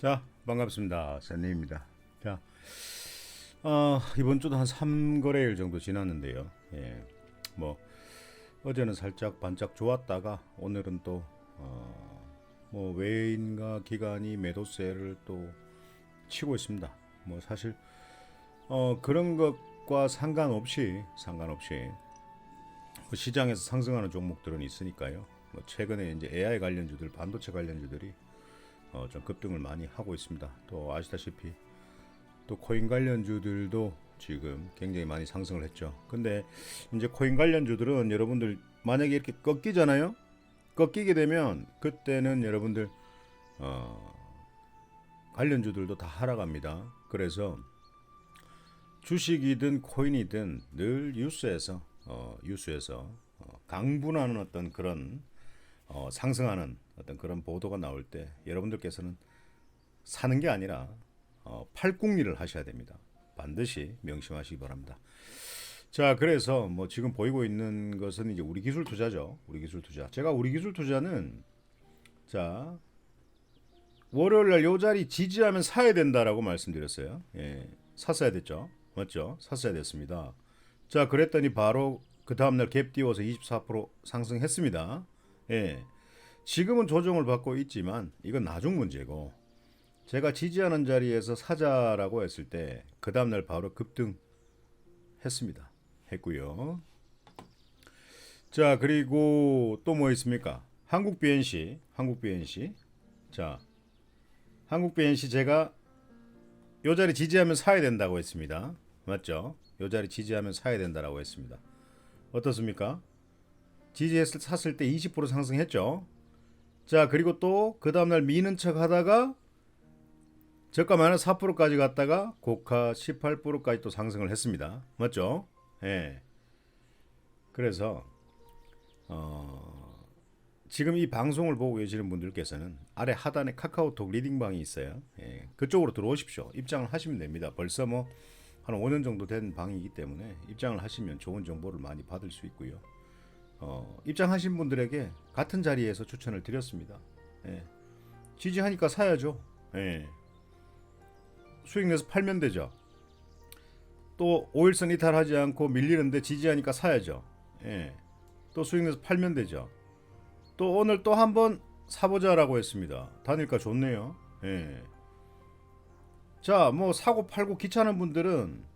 자, 반갑습니다. 샌님입니다. 자, 어, 이번 주도 한 3거래일 정도 지났는데요. 예, 뭐 어제는 살짝 반짝 좋았다가 오늘은 또 어, 뭐 외인과 기관이 매도세를 또 치고 있습니다. 뭐 사실 어, 그런 것과 상관없이 상관없이 뭐 시장에서 상승하는 종목들은 있으니까요. 뭐 최근에 이제 AI 관련주들, 반도체 관련주들이 어, 좀 급등을 많이 하고 있습니다. 또 아시다시피 또 코인 관련주들도 지금 굉장히 많이 상승을 했죠. 근데 이제 코인 관련주들은 여러분들 만약에 이렇게 꺾이잖아요. 꺾이게 되면 그때는 여러분들 어, 관련주들도 다 하락합니다. 그래서 주식이든 코인이든 늘 뉴스에서 어, 뉴스에서 어, 강분하는 어떤 그런 어, 상승하는 어떤 그런 보도가 나올 때 여러분들께서는 사는 게 아니라 어, 팔궁리를 하셔야 됩니다. 반드시 명심하시기 바랍니다. 자, 그래서 뭐 지금 보이고 있는 것은 이제 우리 기술 투자죠. 우리 기술 투자. 제가 우리 기술 투자는 자 월요일 날 요 자리 지지하면 사야 된다라고 말씀드렸어요. 예, 샀어야 됐죠. 맞죠? 샀어야 됐습니다. 자, 그랬더니 바로 그 다음 날 갭 띄워서 24% 상승했습니다. 예. 지금은 조정을 받고 있지만 이건 나중 문제고 제가 지지하는 자리에서 사자라고 했을 때 그 다음 날 바로 급등 했습니다. 했고요. 자, 그리고 또 뭐 있습니까? 한국 BNC, 한국 BNC. 자, 한국 BNC 제가 요 자리 지지하면 사야 된다고 했습니다. 맞죠? 요 자리 지지하면 사야 된다라고 했습니다. 어떻습니까? 지지했을 샀을 때 20% 상승했죠. 자, 그리고 또 그 다음 날 미는 척 하다가 저가 마이너스 4%까지 갔다가 고가 18%까지 또 상승을 했습니다. 맞죠? 예. 그래서 어 지금 이 방송을 보고 계시는 분들께서는 아래 하단에 카카오톡 리딩방이 있어요. 예, 그쪽으로 들어오십시오. 입장을 하시면 됩니다. 벌써 뭐 한 5년 정도 된 방이기 때문에 입장을 하시면 좋은 정보를 많이 받을 수 있고요. 어, 입장하신 분들에게 같은 자리에서 추천을 드렸습니다. 예, 지지하니까 사야죠. 예, 수익 내서 팔면 되죠. 또 5일선 이탈하지 않고 밀리는데 지지하니까 사야죠. 예, 또 수익 내서 팔면 되죠. 또 오늘 또 한번 사보자라고 했습니다. 다니까 좋네요. 예. 자, 뭐 사고 팔고 귀찮은 분들은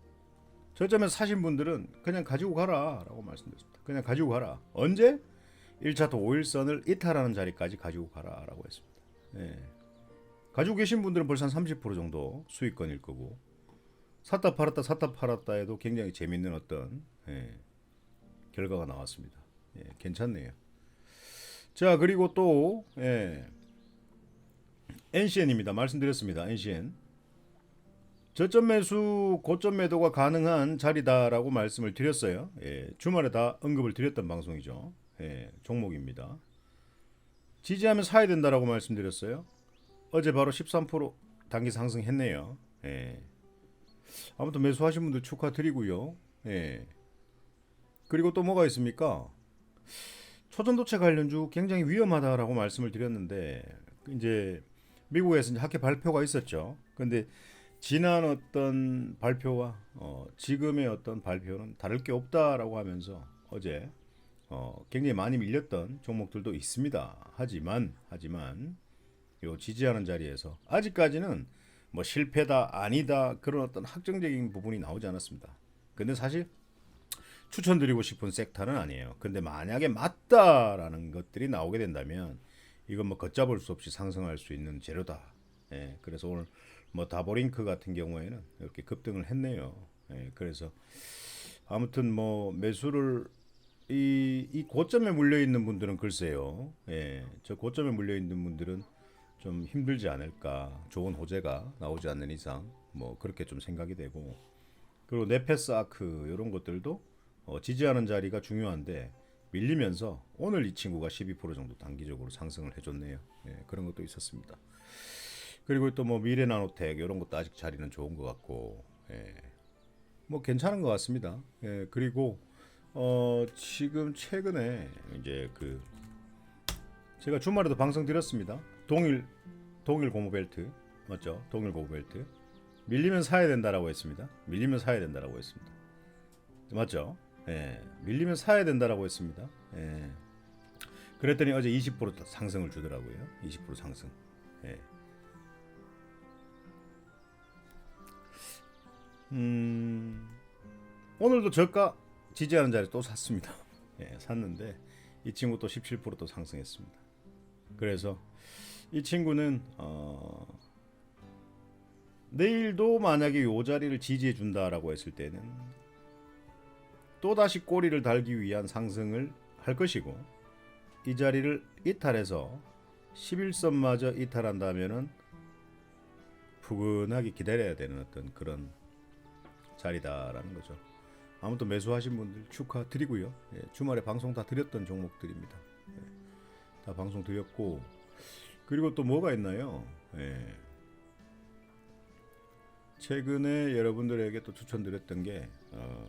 저점에서 사신 분들은 그냥 가지고 가라 라고 말씀드렸습니다. 그냥 가지고 가라. 언제? 1차도 5일선을 이탈하는 자리까지 가지고 가라 라고 했습니다. 예. 가지고 계신 분들은 벌써 한 30% 정도 수익권일 거고 샀다 팔았다 샀다 팔았다 해도 굉장히 재밌는 어떤 예, 결과가 나왔습니다. 예, 괜찮네요. 자 그리고 또 예, NCN입니다. 말씀드렸습니다. NCN 저점 매수 고점 매도가 가능한 자리다라고 말씀을 드렸어요. 예, 주말에 다 언급을 드렸던 방송이죠. 예, 종목입니다. 지지하면 사야 된다라고 말씀드렸어요. 어제 바로 13% 단기 상승했네요. 예. 아무튼 매수하신 분들 축하드리고요. 예. 그리고 또 뭐가 있습니까? 초전도체 관련주 굉장히 위험하다라고 말씀을 드렸는데 이제 미국에서 이제 학회 발표가 있었죠. 근데 지난 어떤 발표와 어, 지금의 어떤 발표는 다를 게 없다라고 하면서 어제 어, 굉장히 많이 밀렸던 종목들도 있습니다. 하지만 하지만 요 지지하는 자리에서 아직까지는 뭐 실패다 아니다 그런 어떤 확정적인 부분이 나오지 않았습니다. 근데 사실 추천드리고 싶은 섹터는 아니에요. 근데 만약에 맞다라는 것들이 나오게 된다면 이건 뭐 걷잡을 수 없이 상승할 수 있는 재료다. 예, 그래서 오늘 뭐 다보링크 같은 경우에는 이렇게 급등을 했네요. 예, 그래서 아무튼 뭐 매수를 이, 이 고점에 물려 있는 분들은 글쎄요. 예, 저 고점에 물려 있는 분들은 좀 힘들지 않을까. 좋은 호재가 나오지 않는 이상 뭐 그렇게 좀 생각이 되고 그리고 네페스 아크 이런 것들도 어, 지지하는 자리가 중요한데 밀리면서 오늘 이 친구가 12% 정도 단기적으로 상승을 해줬네요. 예, 그런 것도 있었습니다. 그리고 또 뭐 미래 나노텍 이런 것도 아직 자리는 좋은 것 같고, 예, 뭐 괜찮은 것 같습니다. 예, 그리고 어, 지금 최근에 이제 그 제가 주말에도 방송 드렸습니다. 동일 동일 고무 벨트 맞죠? 동일 고벨트. 밀리면 사야 된다라고 했습니다. 밀리면 사야 된다라고 했습니다. 맞죠? 예. 밀리면 사야 된다라고 했습니다. 예. 그랬더니 어제 20% 상승을 주더라고요. 20% 상승. 예. 음. 오늘도 저가 지지하는 자리 또 샀습니다. 예, 샀는데 이 친구 또 17%또 상승했습니다. 그래서 이 친구는 어 내일도 만약에 요 자리를 지지해 준다라고 했을 때는 또 다시 꼬리를 달기 위한 상승을 할 것이고 이 자리를 이탈해서 11선마저 이탈한다면은 푸근하게 기다려야 되는 어떤 그런 자리다라는 거죠. 아무튼 매수하신 분들 축하드리고요. 예, 주말에 방송 다 드렸던 종목들입니다. 예, 다 방송 드렸고 그리고 또 뭐가 있나요? 예. 최근에 여러분들에게 또 추천드렸던 게 어,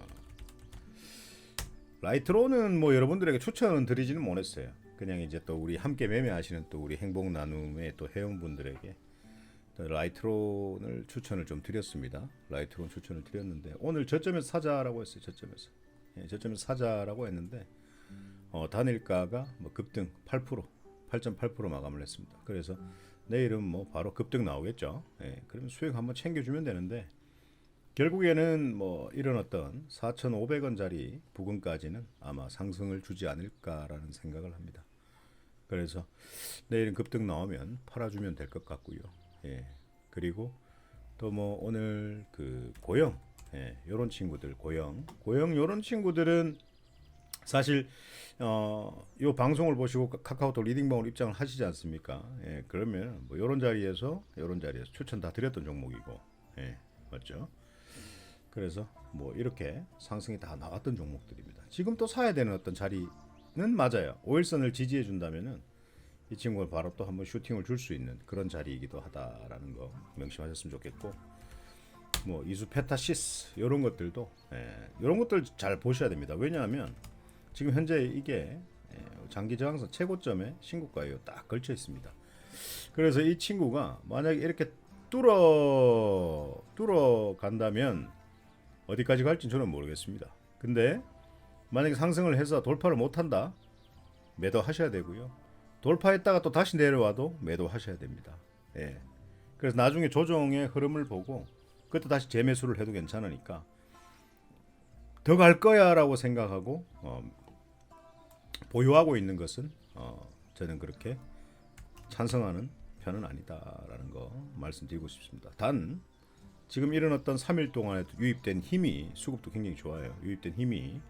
라이트로는 뭐 여러분들에게 추천은 드리지는 못했어요. 그냥 이제 또 우리 함께 매매하시는 또 우리 행복 나눔의 또 회원분들에게 또 라이트론을 추천을 좀 드렸습니다. 라이트론 추천을 드렸는데 오늘 저점에서 사자라고 했어요. 저점에서 예, 저점에서 사자라고 했는데 어, 단일가가 뭐 급등 8% 8.8% 마감을 했습니다. 그래서 내일은 뭐 바로 급등 나오겠죠. 예, 그러면 수익 한번 챙겨주면 되는데 결국에는 뭐 어떤 4,500원짜리 부근까지는 아마 상승을 주지 않을까라는 생각을 합니다. 그래서 내일은 급등 나오면 팔아주면 될 것 같고요. 예. 그리고 또 뭐 오늘 그 고영, 예, 요런 친구들 고영, 고영 요런 친구들은 사실 어, 요 방송을 보시고 카- 카카오톡 리딩방으로 입장을 하시지 않습니까? 예, 그러면 뭐 요런 자리에서 요런 자리에서 추천 다 드렸던 종목이고, 예, 맞죠? 그래서 뭐 이렇게 상승이 다 나왔던 종목들입니다. 지금 또 사야 되는 어떤 자리는 맞아요. 오일선을 지지해 준다면은 이 친구가 바로 또 한번 슈팅을 줄 수 있는 그런 자리이기도 하다라는 거 명심하셨으면 좋겠고 뭐 이수 페타시스 이런 것들도 예, 이런 것들 잘 보셔야 됩니다. 왜냐하면 지금 현재 이게 예, 장기 저항선 최고점에 신고가에 딱 걸쳐 있습니다. 그래서 이 친구가 만약에 이렇게 뚫어 뚫어 간다면 어디까지 갈지는 저는 모르겠습니다. 근데 만약에 상승을 해서 돌파를 못 한다 매도 하셔야 되고요. 돌파했다가 또 다시 내려와도 매도 하셔야 됩니다. 예. 그래서 나중에 조정의 흐름을 보고 그때 다시 재매수를 해도 괜찮으니까 더 갈 거야라고 생각하고 어, 보유하고 있는 것은 어, 저는 그렇게 찬성하는 편은 아니다라는 거 말씀드리고 싶습니다. 단 지금 어떤 3일 동안에 유입된 힘이 수급도 굉장히 좋아요. 유입된 힘이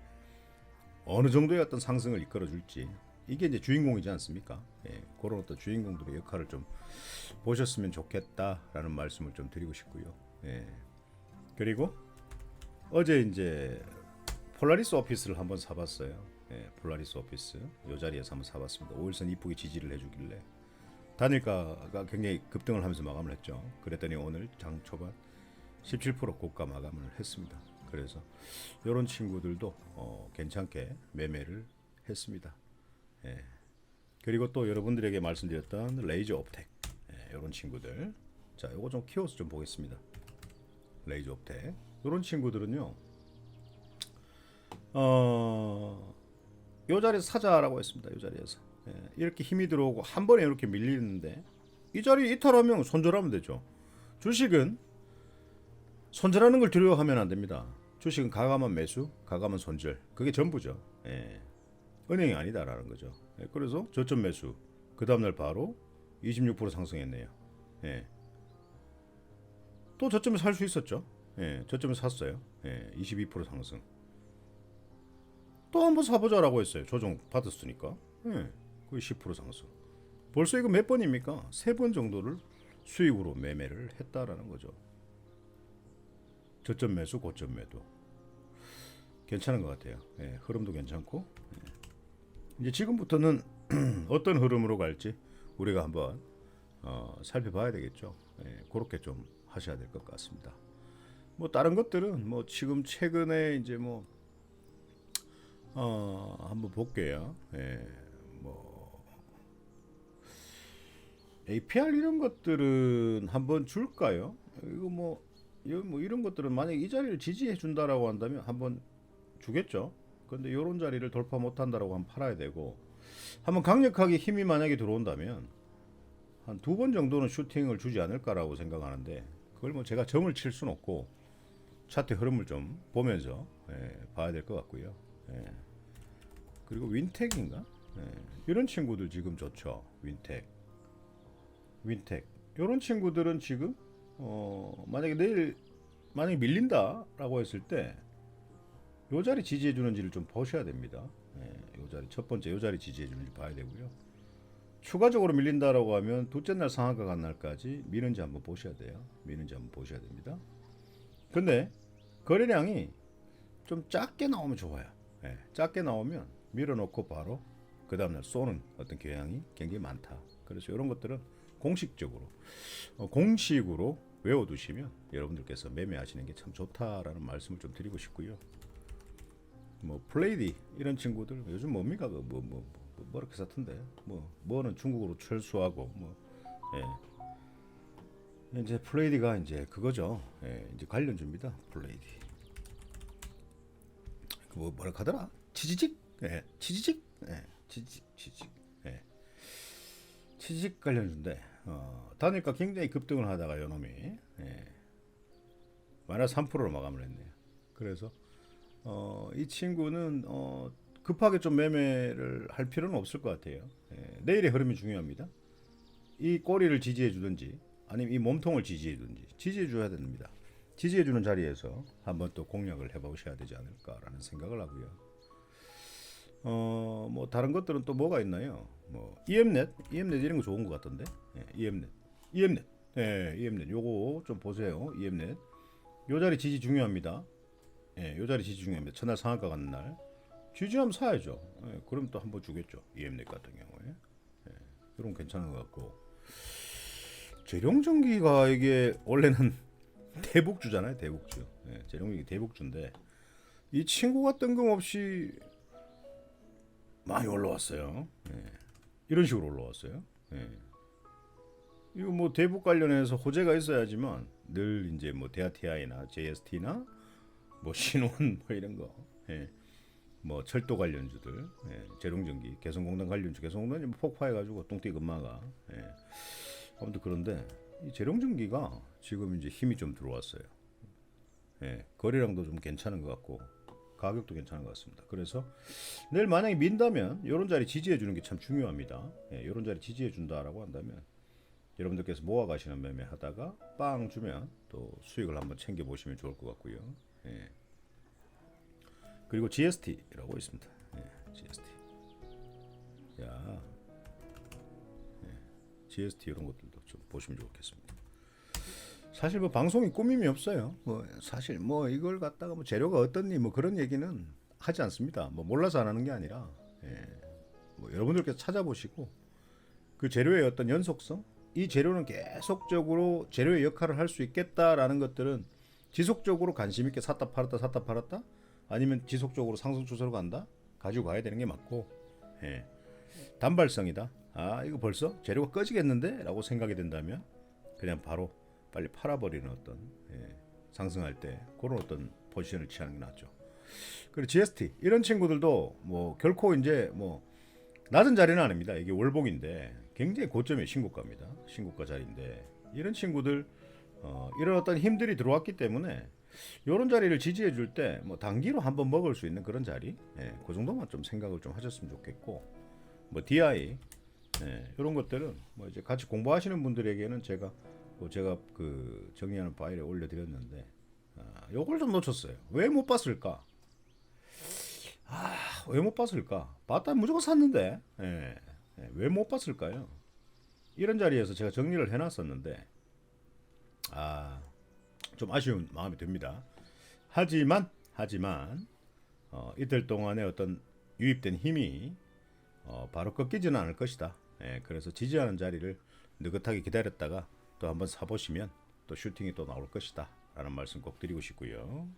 어느 정도의 어떤 상승을 이끌어 줄지 이게 이제 주인공이지 않습니까? 예, 그런 어떤 주인공들의 역할을 좀 보셨으면 좋겠다라는 말씀을 좀 드리고 싶고요. 예. 그리고 어제 이제 폴라리스 오피스를 한번 사봤어요. 예, 폴라리스 오피스 이 자리에서 한번 사봤습니다. 오일선 이쁘게 지지를 해주길래 단일가가 굉장히 급등을 하면서 마감을 했죠. 그랬더니 오늘 장 초반 17% 고가 마감을 했습니다. 그래서 이런 친구들도 어, 괜찮게 매매를 했습니다. 예. 그리고 또 여러분들에게 말씀드렸던 레이저 옵텍 예, 이런 친구들 자 요거 좀 키워서 좀 보겠습니다. 레이저 옵텍 이런 친구들은요 어, 요 자리에서 사자라고 했습니다. 요 자리에서 예, 이렇게 힘이 들어오고 한 번에 이렇게 밀리는데 이 자리 이탈하면 손절하면 되죠. 주식은 손절하는 걸 두려워하면 안 됩니다. 주식은 가감한 매수, 가감한 손절 그게 전부죠. 예. 은행이 아니다라는 거죠. 예, 그래서 저점 매수 그 다음날 바로 26% 상승했네요. 예. 또 저점에 살 수 있었죠. 예, 저점에 샀어요. 예, 22% 상승. 또 한번 사보자라고 했어요. 조정 받았으니까. 예, 거의 10% 상승. 벌써 이거 몇 번입니까? 세 번 정도를 수익으로 매매를 했다라는 거죠. 저점 매수, 고점 매도. 괜찮은 것 같아요. 예, 흐름도 괜찮고. 예. 이제 지금부터는 어떤 흐름으로 갈지 우리가 한번 어, 살펴봐야 되겠죠. 예, 그렇게 좀 하셔야 될 것 같습니다. 뭐 다른 것들은 뭐 지금 최근에 이제 뭐 어, 한번 볼게요. 예, 뭐 APR 이런 것들은 한번 줄까요? 이거 뭐, 이거 뭐 이런 것들은 만약 이 자리를 지지해 준다라고 한다면 한번 주겠죠. 근데 이런 자리를 돌파 못 한다라고 하면 팔아야 되고 한번 강력하게 힘이 만약에 들어온다면 한 두 번 정도는 슈팅을 주지 않을까라고 생각하는데 그걸 뭐 제가 점을 칠 수는 없고 차트 흐름을 좀 보면서 예, 봐야 될 것 같고요. 예. 그리고 윈텍인가? 예, 이런 친구들 지금 좋죠. 윈텍, 윈텍 이런 친구들은 지금 어, 만약에 내일 만약에 밀린다라고 했을 때 요 자리 지지해 주는지를 좀 보셔야 됩니다. 예, 요 자리 첫 번째 요 자리 지지해 주는지 봐야 되고요. 추가적으로 밀린다라고 하면 둘째 날 상한가 간 날까지 미는지 한번 보셔야 돼요. 미는지 한번 보셔야 됩니다. 근데 거래량이 좀 작게 나오면 좋아요. 예, 작게 나오면 밀어놓고 바로 그 다음날 쏘는 어떤 경향이 굉장히 많다. 그래서 이런 것들은 공식적으로 어, 공식으로 외워두시면 여러분들께서 매매하시는 게 참 좋다라는 말씀을 좀 드리고 싶고요. 뭐 플레이디 이런 친구들 요즘 뭡니까 그뭐뭐 뭐, 뭐, 뭐, 뭐 이렇게 사던데 뭐 뭐는 중국으로 철수하고 뭐 예. 이제 플레이디가 이제 그거죠. 예, 이제 관련주입니다. 플레이디. 그뭐 뭐라 하더라? 치지직? 예, 치지직? 예, 치지직, 치지직. 예. 치지직 관련주인데 어, 단일가 굉장히 급등을 하다가 요놈이 예. 마이너스 3%로 마감을 했네요. 그래서 어, 이 친구는 어, 급하게 좀 매매를 할 필요는 없을 것 같아요. 예, 내일의 흐름이 중요합니다. 이 꼬리를 지지해 주든지 아니면 이 몸통을 지지해 주든지 지지해 줘야 됩니다. 지지해 주는 자리에서 한번 또 공략을 해 보셔야 되지 않을까라는 생각을 하고요. 어, 뭐 다른 것들은 또 뭐가 있나요? 뭐 EMnet, EMnet 이런 거 좋은 것 같던데. 예, EMnet. EMnet. 예, EMnet. 요거 좀 보세요. EMnet. 요 자리 지지 중요합니다. 예, 요 자리 지지 중요합니다. 첫날 상한가 가는 날. 지지하면 사야죠. 예, 그럼 또 한 번 주겠죠. EMnet 같은 경우에. 예, 이런 거 괜찮은 것 같고. 재룡전기가 이게 원래는 대북주잖아요. 대북주. 예, 재룡전기 대북주인데 이 친구가 뜬금없이 많이 올라왔어요. 예, 이런 식으로 올라왔어요. 예. 이거 뭐 대북 관련해서 호재가 있어야지만 늘 이제 뭐 대아티아이나 JST나 뭐 신원 뭐 이런 거, 예. 뭐 철도 관련주들, 예. 재룡전기, 개성공단 관련주, 개성공단이 뭐 폭파해가지고 똥띠 금마가, 예. 아무튼 그런데 이 재룡전기가 지금 이제 힘이 좀 들어왔어요. 예. 거래량도 좀 괜찮은 것 같고 가격도 괜찮은 것 같습니다. 그래서 내일 만약에 민다면 이런 자리 지지해 주는 게 참 중요합니다. 예, 이런 자리 지지해 준다라고 한다면 여러분들께서 모아 가시는 매매 하다가 빵 주면 또 수익을 한번 챙겨 보시면 좋을 것 같고요. 예. 그리고 GST라고 있습니다. 예, GST. 야, 예, GST 이런 것들도 좀 보시면 좋겠습니다. 사실 뭐 방송이 꾸밈이 없어요. 뭐 사실 뭐 이걸 갖다가 뭐 재료가 어떻니 뭐 그런 얘기는 하지 않습니다. 뭐 몰라서 안 하는 게 아니라 예, 뭐 여러분들께서 찾아보시고 그 재료의 어떤 연속성, 이 재료는 계속적으로 재료의 역할을 할 수 있겠다라는 것들은 지속적으로 관심 있게 샀다 팔았다 샀다 팔았다 아니면 지속적으로 상승 추세로 간다 가지고 가야 되는 게 맞고 예. 단발성이다. 아 이거 벌써 재료가 꺼지겠는데 라고 생각이 된다면 그냥 바로 빨리 팔아버리는 어떤 예, 상승할 때 그런 어떤 포지션을 취하는 게 낫죠. 그리고 GST 이런 친구들도 뭐 결코 이제 뭐 낮은 자리는 아닙니다. 이게 월봉인데 굉장히 고점의 신고가입니다. 신고가 자리인데 이런 친구들 어, 이런 어떤 힘들이 들어왔기 때문에 이런 자리를 지지해 줄 때 뭐 단기로 한번 먹을 수 있는 그런 자리, 예, 그 정도만 좀 생각을 좀 하셨으면 좋겠고 뭐 DI 예, 이런 것들은 뭐 이제 같이 공부하시는 분들에게는 제가 뭐 제가 그 정리하는 파일에 올려드렸는데 아, 요걸 좀 놓쳤어요. 왜 못 봤을까? 아, 왜 못 봤을까? 봤다 무조건 샀는데 예, 왜못 봤을까요? 이런 자리에서 제가 정리를 해놨었는데 아, 좀 아쉬운 마음이 듭니다. 하지만 하지만 어, 이틀 동안의 어떤 유입된 힘이 어, 바로 꺾이지는 않을 것이다. 예, 그래서 지지하는 자리를 느긋하게 기다렸다가 또 한번 사보시면 또 슈팅이 또 나올 것이다. 라는 말씀 꼭 드리고 싶고요.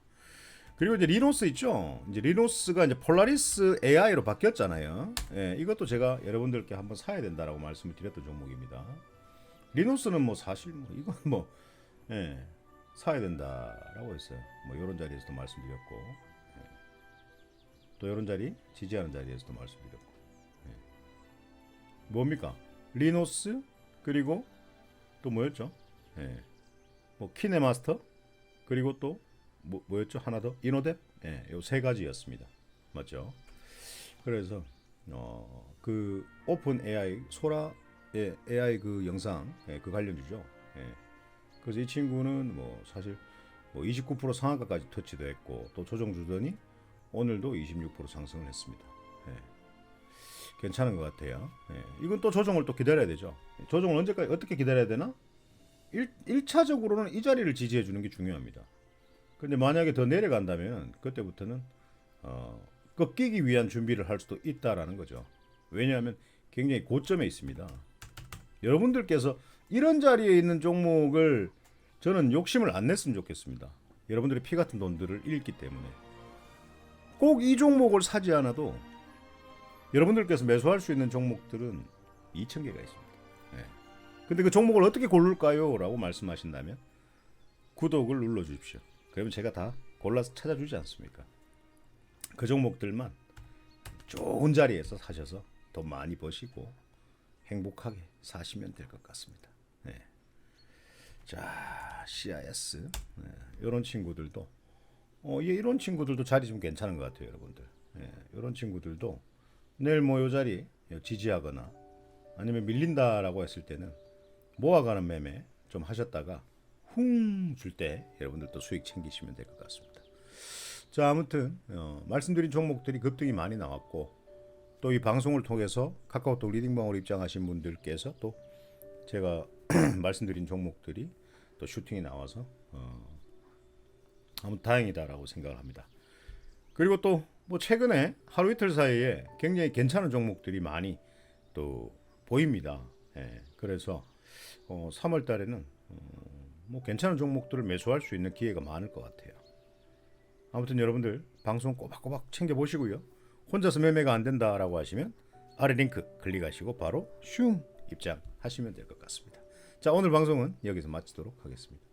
그리고 이제 리노스 있죠. 이제 리노스가 이제 폴라리스 AI로 바뀌었잖아요. 예, 이것도 제가 여러분들께 한번 사야 된다라고 말씀을 드렸던 종목입니다. 리노스는 뭐 사실 뭐 이건 뭐 예, 사야 된다라고 했어요. 뭐 이런 자리에서도 말씀드렸고 예. 또 이런 자리 지지하는 자리에서도 말씀드렸고 예. 뭡니까 리노스 그리고 또 뭐였죠? 예. 뭐 키네마스터 그리고 또 뭐, 뭐였죠? 하나 더 이노뎁 예, 요세 가지였습니다. 맞죠? 그래서 어, 그 오픈 AI 소라 예, AI 그 영상 예, 그 관련주죠. 예. 그래서 이 친구는 뭐 사실 뭐 29% 상한가까지 터치도 했고 또 조정 주더니 오늘도 26% 상승을 했습니다. 예. 괜찮은 것 같아요. 예. 이건 또 조정을 또 기다려야 되죠. 조정을 언제까지 어떻게 기다려야 되나? 1, 1차적으로는 이 자리를 지지해 주는 게 중요합니다. 근데 만약에 더 내려간다면 그때부터는 어, 꺾이기 위한 준비를 할 수도 있다라는 거죠. 왜냐하면 굉장히 고점에 있습니다. 여러분들께서 이런 자리에 있는 종목을 저는 욕심을 안 냈으면 좋겠습니다. 여러분들의 피 같은 돈들을 잃기 때문에 꼭 이 종목을 사지 않아도 여러분들께서 매수할 수 있는 종목들은 2천 개가 있습니다. 네. 근데 그 종목을 어떻게 고를까요? 라고 말씀하신다면 구독을 눌러 주십시오. 그러면 제가 다 골라서 찾아주지 않습니까? 그 종목들만 좋은 자리에서 사셔서 더 많이 버시고 행복하게 사시면 될 것 같습니다. 네. 자, CIS 네. 이런 친구들도 어, 예, 이런 친구들도 자리 좀 괜찮은 것 같아요, 여러분들. 예, 이런 친구들도 내일 뭐 요 자리 지지하거나 아니면 밀린다라고 했을 때는 모아가는 매매 좀 하셨다가 훅 줄 때 여러분들도 수익 챙기시면 될 것 같습니다. 자 아무튼 어, 말씀드린 종목들이 급등이 많이 나왔고 또 이 방송을 통해서 카카오톡 리딩방으로 입장하신 분들께서 또 제가 말씀드린 종목들이 또 슈팅이 나와서 어, 아무 다행이다라고 생각을 합니다. 그리고 또 뭐 최근에 하루 이틀 사이에 굉장히 괜찮은 종목들이 많이 또 보입니다. 예, 그래서 어, 3월 달에는 어, 뭐 괜찮은 종목들을 매수할 수 있는 기회가 많을 것 같아요. 아무튼 여러분들 방송 꼬박꼬박 챙겨 보시고요. 혼자서 매매가 안 된다라고 하시면 아래 링크 클릭하시고 바로 슝 입장하시면 될 것 같습니다. 자 오늘 방송은 여기서 마치도록 하겠습니다.